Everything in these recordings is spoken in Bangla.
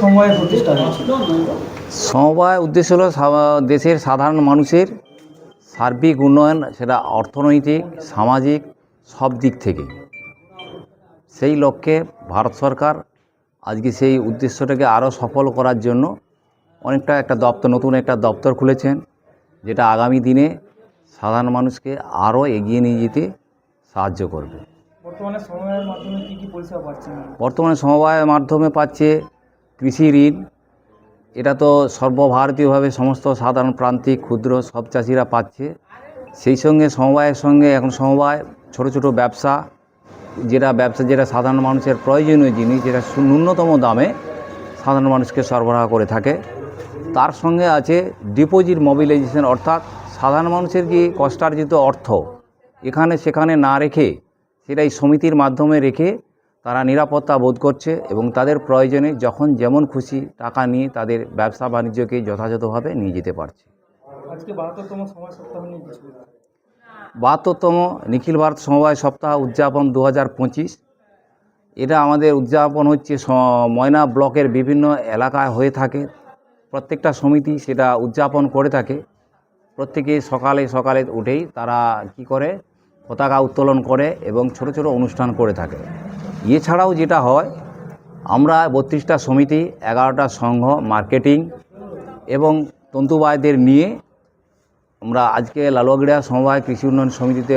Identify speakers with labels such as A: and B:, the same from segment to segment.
A: সমবায়
B: সমবায় উদ্দেশ্য হলো দেশের সাধারণ মানুষের সার্বিক উন্নয়ন, সেটা অর্থনৈতিক, সামাজিক, সব দিক থেকে। সেই লক্ষ্যে ভারত সরকার আজকে সেই উদ্দেশ্যটাকে আরও সফল করার জন্য অনেকটা একটা দপ্তর, নতুন একটা দপ্তর খুলেছেন, যেটা আগামী দিনে সাধারণ মানুষকে আরও এগিয়ে নিয়ে যেতে সাহায্য করবে।
A: বর্তমানে সমবায়ের মাধ্যমে
B: পাচ্ছে কৃষি ঋণ। এটা তো সর্বভারতীয়ভাবে সমস্ত সাধারণ প্রান্তিক, ক্ষুদ্র সব চাষিরা পাচ্ছে। সেই সঙ্গে সমবায়ের সঙ্গে এখন সমবায় ছোট ছোট ব্যবসা, যেটা ব্যবসা যেটা সাধারণ মানুষের প্রয়োজনীয় জিনিস, যেটা ন্যূনতম দামে সাধারণ মানুষকে সরবরাহ করে থাকে। তার সঙ্গে আছে ডিপোজিট মোবিলাইজেশন অর্থাৎ সাধারণ মানুষের যে কষ্টার্জিত অর্থ, এখানে সেখানে না রেখে সেটা এই সমিতির মাধ্যমে রেখে তারা নিরাপত্তা বোধ করছে এবং তাদের প্রয়োজনে যখন যেমন খুশি টাকা নিয়ে তাদের ব্যবসা বাণিজ্যকে যথাযথভাবে নিয়ে যেতে পারছে।
A: বাহাত্তরতম
B: নিখিল ভারত সমবায় সপ্তাহ উদযাপন দু পঁচিশ। এটা আমাদের উদযাপন হচ্ছে ময়না ব্লকের বিভিন্ন এলাকায় হয়ে থাকে। প্রত্যেকটা সমিতি সেটা উদযাপন করে থাকে। প্রত্যেকে সকালে সকালে উঠেই তারা কি করে পতাকা উত্তোলন করে এবং ছোট ছোট অনুষ্ঠান করে থাকে। এছাড়াও যেটা হয়, আমরা বত্রিশটা সমিতি, এগারোটা সংঘ, মার্কেটিং এবং তন্তুবায়দের নিয়ে আমরা আজকে লালুয়াগড়া সমবায় কৃষি উন্নয়ন সমিতিতে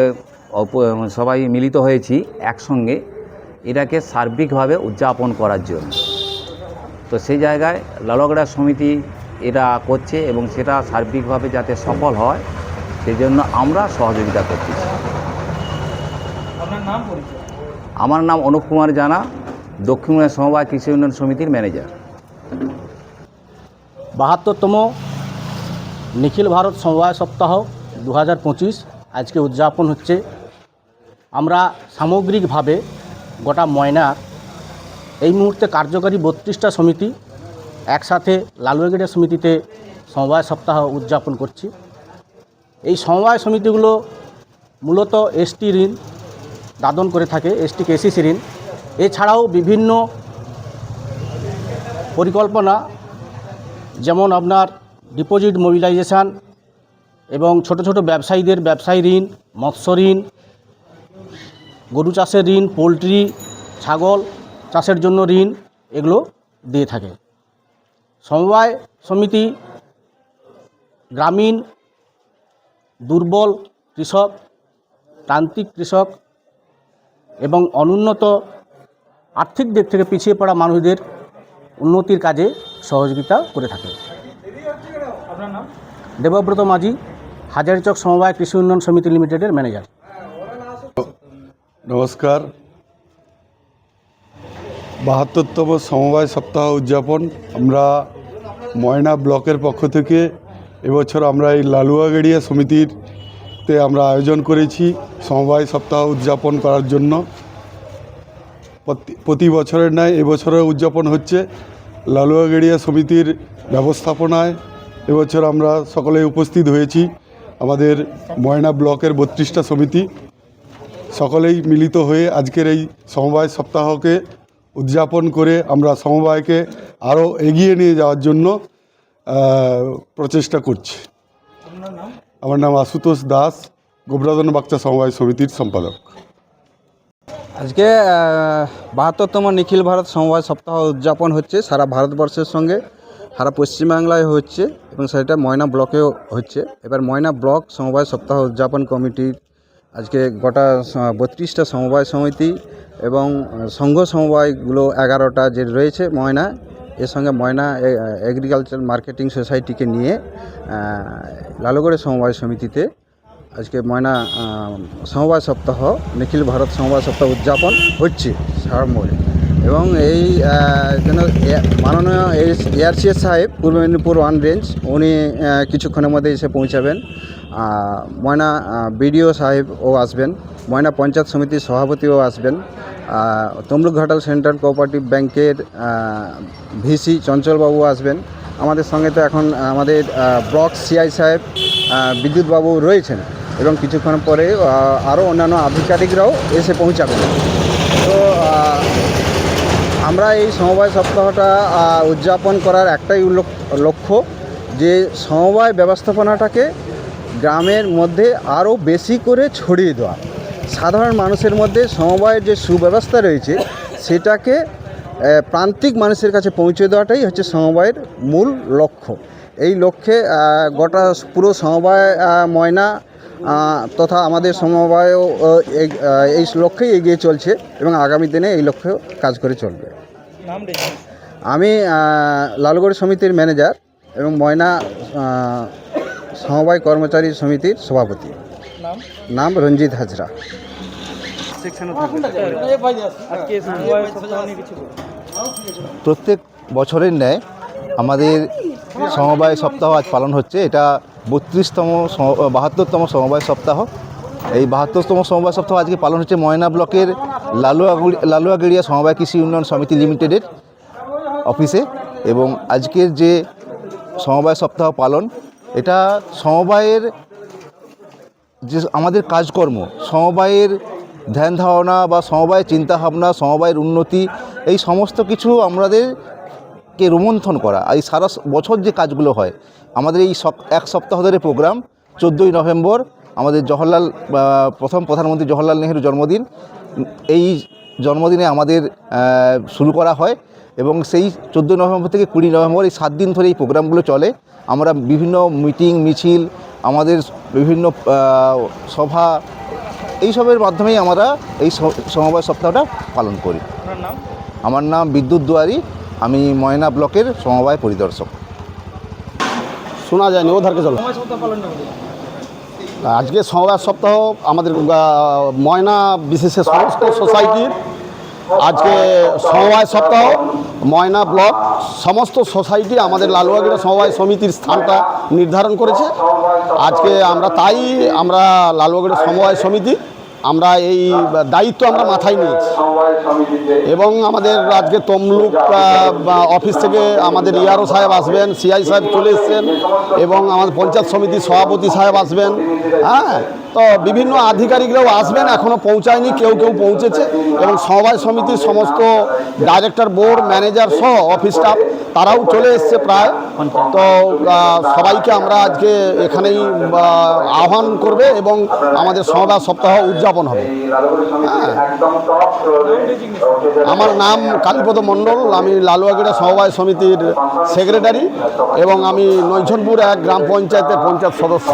B: সবাই মিলিত হয়েছি একসঙ্গে। এটাকে সার্বিকভাবে উদযাপন করার জন্য। তো সেই জায়গায় লালুয়াগড়া সমিতি এটা করছে এবং সেটা সার্বিকভাবে যাতে সফল হয় সেই জন্য আমরা সহযোগিতা করতেছি। আমার নাম অনুপ কুমার জানা দক্ষিণ সমবায় কৃষি উন্নয়ন সমিতির ম্যানেজার।
C: বাহাত্তরতম নিখিল ভারত সমবায় সপ্তাহ দু পঁচিশ আজকে উদযাপন হচ্ছে। আমরা সামগ্রিকভাবে গোটা ময়নার এই মুহূর্তে কার্যকারী বত্রিশটা সমিতি একসাথে লালুয়াগড়িয়া সমিতিতে সমবায় সপ্তাহ উদযাপন করছি। এই সমবায় সমিতিগুলো মূলত এসটি ঋণ দাদন করে থাকে এসটি কেসিসি ঋণ এছাড়াও বিভিন্ন পরিকল্পনা, যেমন আপনার ডিপোজিট মোবিলাইজেশান এবং ছোট ছোট ব্যবসায়ীদের ব্যবসায়ী ঋণ, মৎস্য ঋণ, গরু চাষের ঋণ, পোলট্রি, ছাগল চাষের জন্য ঋণ এগুলো দিয়ে থাকে। সমবায় সমিতি, গ্রামীণ, দুর্বল কৃষক প্রান্তিক কৃষক এবং অনুন্নত আর্থিক দিক থেকে পিছিয়ে পড়া মানুষদের উন্নতির কাজে সহযোগিতা করে থাকে। দেবব্রত মাঝি হাজারিচক সমবায় কৃষি উন্নয়ন সমিতি লিমিটেডের ম্যানেজার।
D: নমস্কার। বাহাত্তরতম সমবায় সপ্তাহ উদযাপন আমরা ময়না ব্লকের পক্ষ থেকে এবছর আমরা এই লালুয়াগড়িয়া সমিতিরতে আমরা আয়োজন করেছি সমবায় সপ্তাহ উদযাপন করার জন্য। প্রতি- বছরের ন্যায় এবছরও উদযাপন হচ্ছে। লালুয়াগড়িয়া সমিতির ব্যবস্থাপনায় এবছর আমরা সকলে উপস্থিত হয়েছি। আমাদের ময়না ব্লকের বত্রিশটা সমিতি। সকলেই মিলিত হয়ে আজকের এই সমবায় সপ্তাহকে উদযাপন করে আমরা সমবায়কে আরও এগিয়ে নিয়ে যাওয়ার জন্য প্রচেষ্টা করছি। আমার নাম আশুতোষ দাস, গোবরাদন বাচ্চা সমবায় সমিতির সম্পাদক।
E: আজকে বাহাত্তরতম নিখিল ভারত সমবায় সপ্তাহ উদযাপন হচ্ছে, সারা ভারতবর্ষের সঙ্গে, সারা পশ্চিমবাংলায় হচ্ছে, এবং সেটা ময়না ব্লকেও হচ্ছে। এবার ময়না ব্লক সমবায় সপ্তাহ উদযাপন কমিটির আজকে গোটা বত্রিশটা সমবায় সমিতি এবং সংঘ সমবায়গুলো এগারোটা যে রয়েছে ময়না এর সঙ্গে ময়না এগ্রিকালচার মার্কেটিং সোসাইটিকে নিয়ে আহ, লালগড়ে সমবায় সমিতিতে আজকে ময়না সমবায় সপ্তাহ নিখিল ভারত সমবায় সপ্তাহ উদযাপন হচ্ছে সাড়ম্বরে এবং এই এ- মাননীয় এয়ারসিএস সাহেব পূর্ব মেদিনীপুর ওয়ান রেঞ্জ উনি কিছুক্ষণের মধ্যে এসে পৌঁছাবেন। ময়না বিডিও সাহেবও আসবেন, ময়না পঞ্চায়েত সমিতির সভাপতিও আসবেন। তমলুক ঘাটাল সেন্ট্রাল কোঅপারেটিভ ব্যাংকের ভিসি চঞ্চলবাবু আসবেন। আমাদের সঙ্গে তো এখন আমাদের ব্লক সিআই সাহেব বিদ্যুৎবাবু রয়েছেন এবং কিছুক্ষণ পরে আরও অন্যান্য আধিকারিকরাও এসে পৌঁছাবেন। তো আমরা এই সমবায় সপ্তাহটা উদযাপন করার একটাই লক্ষ্য যে সমবায় ব্যবস্থাপনাটাকে গ্রামের মধ্যে আরও বেশি করে ছড়িয়ে দেওয়া। সাধারণ মানুষের মধ্যে সমবায়ের যে সুব্যবস্থা রয়েছে সেটাকে প্রান্তিক মানুষের কাছে পৌঁছে দেওয়াটাই হচ্ছে সমবায়ের মূল লক্ষ্য। এই লক্ষ্যে গোটা পুরো সমবায় ময়না তথা আমাদের সমবায়ও এই- লক্ষ্যেই এগিয়ে চলছে এবং আগামী দিনে এই লক্ষ্যেও কাজ করে চলবে। আমি লালগড় সমিতির ম্যানেজার এবং ময়না সমবায় কর্মচারী সমিতির সভাপতি।
A: নাম?
E: রঞ্জিত হাজরা।
A: আজকে সমবায় সপ্তাহ নিয়ে কিছু বলুন।
F: প্রত্যেক বছরের ন্যায় আমাদের সমবায় সপ্তাহ আজ পালন হচ্ছে। এটা বত্রিশতম বাহাত্তরতম সমবায় সপ্তাহ। এই বাহাত্তরতম সমবায় সপ্তাহ আজকে পালন হচ্ছে ময়না ব্লকের লালুয়াগুড়ি লালুয়াগেড়িয়া সমবায় কৃষি উন্নয়ন সমিতি লিমিটেডের অফিসে। এবং আজকের যে সমবায় সপ্তাহ পালন এটা সমবায়ের যে আমাদের কাজকর্ম, সমবায়ের ধ্যান ধারণা বা সমবায়ের চিন্তাভাবনা, সমবায়ের উন্নতি, এই সমস্ত কিছু আমাদেরকে রোমন্থন করা। এই সারা বছর যে কাজগুলো হয়, আমাদের এই এক সপ্তাহ ধরে প্রোগ্রাম, চোদ্দোই নভেম্বর, আমাদের জওহরলাল প্রথম প্রধানমন্ত্রী জওহরলাল নেহরু জন্মদিন, এই জন্মদিনে আমাদের শুরু করা হয়। এবং সেই চোদ্দোই নভেম্বর থেকে কুড়ি নভেম্বর এই সাত দিন ধরে এই প্রোগ্রামগুলো চলে। আমরা বিভিন্ন মিটিং মিছিল আমাদের বিভিন্ন সভা এইসবের মাধ্যমেই আমরা এই সমবায় সপ্তাহটা পালন করি। আমার নাম বিদ্যুৎ দুয়ারি আমি ময়না ব্লকের সমবায় পরিদর্শক।
G: শোনা যায়নি
A: ও ধারকে চলো।
G: আজকে সমবায় সপ্তাহ আমাদের ময়না বিশেষে সমস্ত সোসাইটির আজকে সমবায় সপ্তাহ, ময়না ব্লক, সমস্ত সোসাইটি আমাদের লালুয়াগিরা সমবায় সমিতির স্থানটা নির্ধারণ করেছে। আজকে আমরা তাই আমরা লালুয়াগিরা সমবায় সমিতি আমরা এই দায়িত্ব আমরা মাথায় নিয়েছি। এবং আমাদের আজকে তমলুক অফিস থেকে আমাদের ইয়ারও সাহেব আসবেন, সিআই সাহেব চলে এসছেন, এবং আমাদের পঞ্চায়েত সমিতির সভাপতি সাহেব আসবেন। হ্যাঁ তো বিভিন্ন আধিকারিকরাও আসবেন এখনও পৌঁছায়নি, কেউ কেউ পৌঁছেছে। এবং সমবায় সমিতির সমস্ত ডাইরেক্টর বোর্ড ম্যানেজার সহ অফিস স্টাফ তারাও চলে এসছে প্রায়। তো সবাইকে আমরা আজকে এখানেই আহ্বান করবে এবং আমাদের সমবায় সপ্তাহ উদযাপন হবে। আমার নাম কালীপদ মণ্ডল, আমি লালুয়াগিরা সমবায় সমিতির সেক্রেটারি এবং আমি নৈছনপুর এক গ্রাম পঞ্চায়েতের পঞ্চায়েত সদস্য।